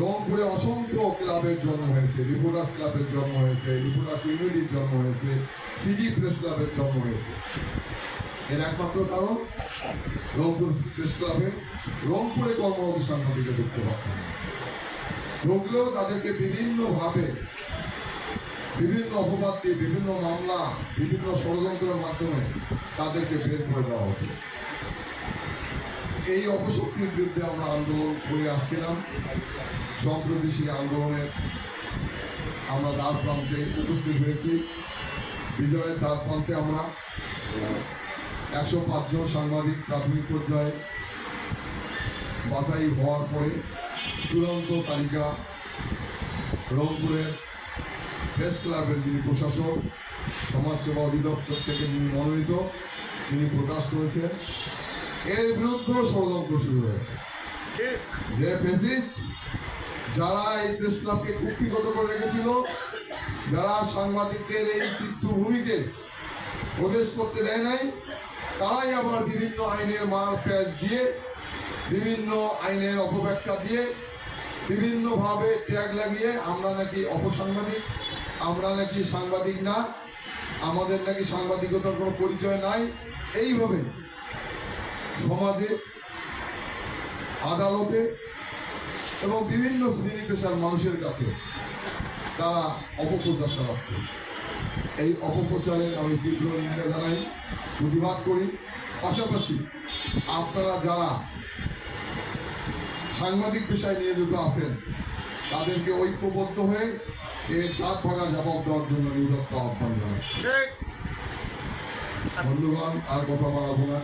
রংপুরে অসংখ্য ক্লাবের জন্ম হয়েছে রিপোর্টার্স ক্লাবের জন্ম হয়েছে রিপোর্টার্স ইউনিটির জন্ম হয়েছে, সিডি প্রেস ক্লাবের জন্ম হয়েছে এর একমাত্র কারণ, রংপুর প্রেস ক্লাবে রংপুরে কর্মরত সাংবাদিকে ঢুকতে পারতেন না। ঢুকলেও তাদেরকে বিভিন্নভাবে, বিভিন্ন অপবাদ দিয়ে, বিভিন্ন মামলা, বিভিন্ন ষড়যন্ত্রের মাধ্যমে তাদেরকে বের করে দেওয়া হতো এই অপশক্তির বিরুদ্ধে আমরা আন্দোলন করে আসছিলাম। সম্প্রতি সেই আন্দোলনের আমরা দ্বার প্রান্তে উপস্থিত হয়েছি। বিজয়ের দ্বার প্রান্তে আমরা একশো পাঁচজন সাংবাদিক প্রাথমিক পর্যায়ে বাছাই হওয়ার পরে চূড়ান্ত তালিকা রংপুরের প্রেস ক্লাবের যিনি প্রশাসক, সমাজসেবা অধিদপ্তর থেকে যিনি মনোনীত, তিনি প্রকাশ করেছেন। এর বিরুদ্ধেও ষড়যন্ত্র শুরু হয়েছে। যে ফেসিস্ট যারা এই প্রেস ক্লাবকে কুক্ষিগত করে রেখেছিল যারা সাংবাদিকদের এই তীর্থভূমিতে প্রবেশ করতে দেয় নাই তারাই আবার বিভিন্ন আইনের মার প্যাচ দিয়ে বিভিন্ন আইনের অপব্যাখ্যা দিয়ে বিভিন্নভাবে ট্যাগ লাগিয়ে আমরা নাকি অপসাংবাদিক আমরা নাকি সাংবাদিক না আমাদের নাকি সাংবাদিকতার কোনো পরিচয় নাই এইভাবে সমাজে আদালতে এবং বিভিন্ন শ্রেণি পেশার মানুষের কাছে তারা অপপ্রচার চালাচ্ছে। এই অপপ্রচারের আমি তীব্র নিন্দা জানাই প্রতিবাদ করি। পাশাপাশি আপনারা যারা সাংবাদিক পেশায় নিয়োজিত আছেন তাদেরকে ঐক্যবদ্ধ হয়ে এর দাঁত ভাঙা জবাব দেওয়ার জন্য নিউদত্ত আহ্বান জানাচ্ছি। বন্ধুগণ আর কথা না।